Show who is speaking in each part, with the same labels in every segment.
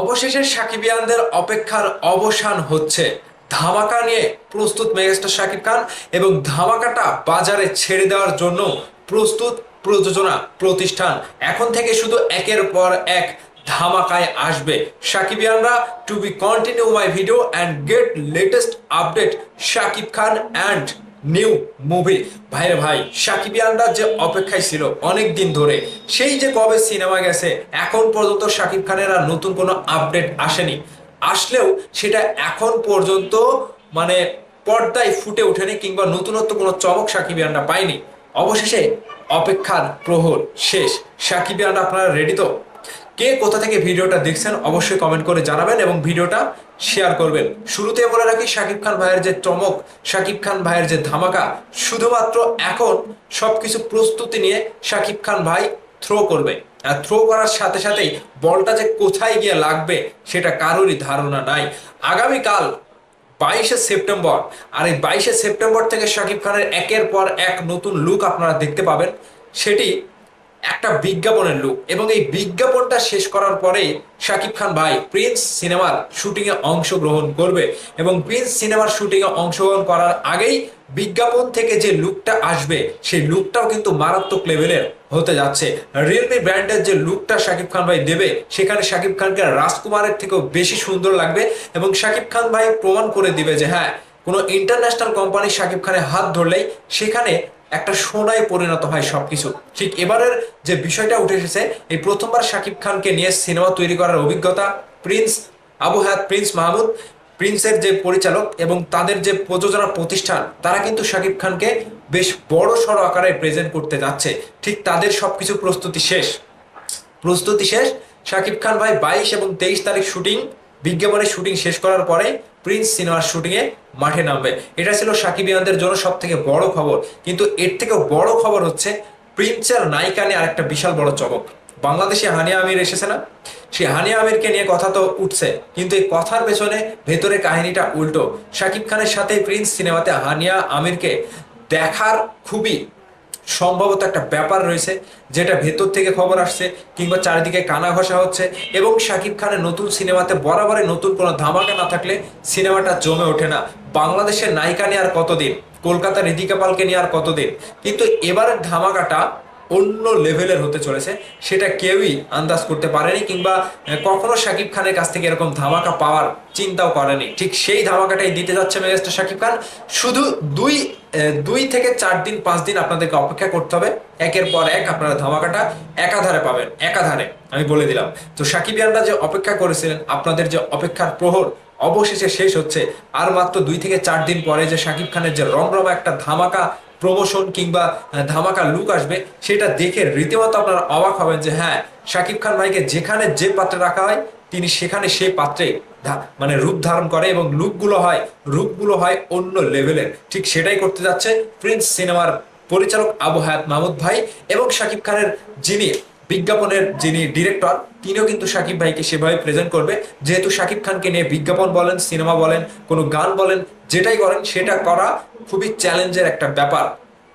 Speaker 1: অবশেষে সাকিবিয়ানদের অপেক্ষার অবসান হচ্ছে। ধামাকা নিয়ে প্রস্তুত মেগাস্টার শাকিব খান এবং ধামাকাটা বাজারে ছেড়ে দেওয়ার জন্য প্রস্তুত প্রযোজনা প্রতিষ্ঠান। এখন থেকে শুধু একের পর এক ধামাকায় আসবে। সাকিবিয়ানরা to be continue my video and get latest update Shakib Khan and new movie. ভাইরে ভাই, সাকিব সাকিবিয়ানরা যে অপেক্ষায় ছিল অনেক দিন ধরে, সেই যে কবে সিনেমা গেছে, এখন পর্যন্ত শাকিব খানের আর নতুন কোনো আপডেট আসেনি। আসলেও সেটা এখন পর্যন্ত মানে পর্দায় ফুটে ওঠেনি কিংবা নতুনত্ব কোনো চমক সাকিবিয়ানরা পায়নি। অবশেষে অপেক্ষার প্রহর শেষ। সাকিব সাকিবিয়ানরা আপনারা রেডি তো? কে কোথা থেকে ভিডিওটা দেখছেন অবশ্যই কমেন্ট করে জানাবেন এবং ভিডিওটা শেয়ার করবেন। শুরুতে বলে রাখি, শাকিব খান ভাইয়ের যে চমক, শাকিব খান ভাইয়ের যে ধামাকা, শুধুমাত্র এখন সবকিছু প্রস্তুতি নিয়ে শাকিব খান ভাই থ্রো করবে। আর থ্রো করার সাথে সাথেই বলটা যে কোথায় গিয়ে লাগবে সেটা কারোরই ধারণা নাই। আগামীকাল বাইশে সেপ্টেম্বর, আর এই বাইশে সেপ্টেম্বর থেকে শাকিব খানের একের পর এক নতুন লুক আপনারা দেখতে পাবেন। সেটি একটা বিজ্ঞাপনের লুক এবং এই বিজ্ঞাপনটা শেষ করার পরেই শাকিব খান ভাই প্রিন্স সিনেমার শুটিংয়ে অংশগ্রহণ করবে এবং প্রিন্স সিনেমার শুটিংয়ে অংশগ্রহণ করার আগেই বিজ্ঞাপন থেকে যে লুকটা আসবে, সেই লুকটাও কিন্তু মারাত্মক লেভেলের হতে যাচ্ছে। রিয়েলমি ব্র্যান্ডের যে লুকটা শাকিব খান ভাই দেবে, সেখানে শাকিব খানকে রাজকুমারের থেকেও বেশি সুন্দর লাগবে এবং শাকিব খান ভাই প্রমাণ করে দিবে যে হ্যাঁ কোনো ইন্টারন্যাশনাল কোম্পানি শাকিব খানের হাত ধরলেই সেখানে একটা সোনায় পরিণত হয় সবকিছু। ঠিক এবারের যে বিষয়টা উঠে এসেছে, এই প্রথমবার শাকিব খানকে নিয়ে সিনেমা তৈরি করার অভিজ্ঞতা প্রিন্স আবু হায়াত, প্রিন্স মাহমুদ, প্রিন্সের যে পরিচালক এবং তাদের যে প্রযোজনা প্রতিষ্ঠান, তারা কিন্তু শাকিব খানকে বেশ বড় সড় আকারে প্রেজেন্ট করতে যাচ্ছে। ঠিক তাদের সবকিছু প্রস্তুতি শেষ। প্রস্তুতি শেষ, শাকিব খান ভাই বাইশ এবং তেইশ তারিখ শুটিং, বিজ্ঞাপনের শুটিং শেষ করার পরে প্রিন্স সিনেমার শুটিংয়ে মাঠে নামবে। এটা ছিল সাকিবিয়ানদের জন্য সব থেকে বড় খবর। কিন্তু এর থেকেও বড় খবর হচ্ছে প্রিন্সের নায়িকা নিয়ে আরেকটা বিশাল বড় চমক। বাংলাদেশে হানিয়া আমির এসেছে না? সেই হানিয়া আমিরকে নিয়ে কথা তো উঠছে, কিন্তু এই কথার পেছনে ভেতরে কাহিনীটা উল্টো। শাকিব খানের সাথে প্রিন্স সিনেমাতে হানিয়া আমিরকে দেখার খুবই সম্ভবত একটা ব্যাপার রয়েছে, যেটা ভেতর থেকে খবর আসছে কিংবা চারিদিকে কানা ঘষা হচ্ছে এবং শাকিব খানের নতুন সিনেমাতে বরাবরে নতুন কোনো ধামাকা না থাকলে সিনেমাটা জমে ওঠে না। বাংলাদেশের নায়িকা নিয়ে আর কতদিন? কলকাতার ঋদিকা পালকে নিয়ে আর কতদিন? কিন্তু এবারের ধামাকাটা অন্য লেভেলের হতে চলেছে। সেটা কেউই আন্দাজ করতে পারেনি কিংবা কখনো শাকিব খানের কাছ থেকে এরকম ধামাকা পাওয়ার চিন্তাও করেনি। ঠিক সেই ধামাকাটাই দিতে যাচ্ছে মেগাস্টার শাকিব খান। শুধু দুই দুই থেকে চার দিন, পাঁচ দিন আপনাদেরকে অপেক্ষা করতে হবে। একের পর এক আপনারা ধামাকাটা একাধারে পাবেন। একাধারে, আমি বলে দিলাম। তো সাকিবিয়ানরা যে অপেক্ষা করেছিলেন, আপনাদের যে অপেক্ষার প্রহর, অবশেষে শেষ হচ্ছে। আর মাত্র দুই থেকে চার দিন পরে যে শাকিব খানের যে রমরমা একটা ধামাকা প্রমোশন কিংবা ধামাকা লুক আসবে, সেটা দেখে রীতিমতো আপনারা অবাক হবেন যে হ্যাঁ শাকিব খান ভাইকে যেখানে যে পাত্রে রাখা হয়, তিনি সেখানে সেই পাত্রে মানে রূপ ধারণ করে এবং লুকগুলো হয় রূপগুলো হয় অন্য লেভেলের ঠিক সেটাই করতে যাচ্ছে প্রিন্স সিনেমার পরিচালক আবু হায়াত মাহমুদ ভাই এবং শাকিব খানের যিনি বিজ্ঞাপনের যিনি ডিরেক্টর তিনিও কিন্তু শাকিব ভাইকে সেভাবে প্রেজেন্ট করবে। যেহেতু শাকিব খানকে নিয়ে বিজ্ঞাপন বলেন সিনেমা বলেন, কোনো গান বলেন, যেটাই করেন, সেটা করা খুবই চ্যালেঞ্জের একটা ব্যাপার।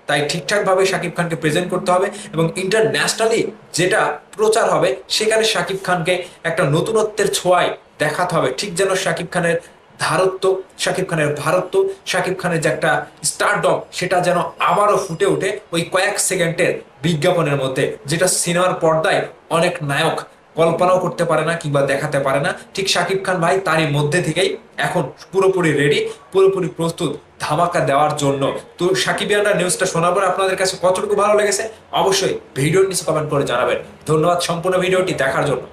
Speaker 1: তাই ঠিকঠাকভাবে শাকিব খানকে প্রেজেন্ট করতে হবে এবং ইন্টারন্যাশনালি যেটা প্রচার হবে, সেখানে শাকিব খানকে একটা নতুনত্বের ছোঁয়ায় দেখাতে হবে। ঠিক যেন শাকিব খানের ধারত্ব শাকিব খানের ভারত্ব, শাকিব খানের যে একটা স্টারডম সেটা যেন আবারও ফুটে ওঠে ওই কয়েক সেকেন্ডের বিজ্ঞাপনের মধ্যে, যেটা সিনেমার পর্দায় অনেক নায়ক কল্পনাও করতে পারে না কিংবা দেখাতে পারে না। ঠিক শাকিব খান ভাই তারই মধ্যে থেকেই এখন পুরোপুরি রেডি পুরোপুরি প্রস্তুত ধামাকা দেওয়ার জন্য। তো সাকিবিয়ানরা নিউজটা শোনার পরে আপনাদের কাছে কতটুকু ভালো লেগেছে? অবশ্যই ভিডিওর নিচে কমেন্ট করে জানাবেন। ধন্যবাদ সম্পূর্ণ ভিডিওটি দেখার জন্য।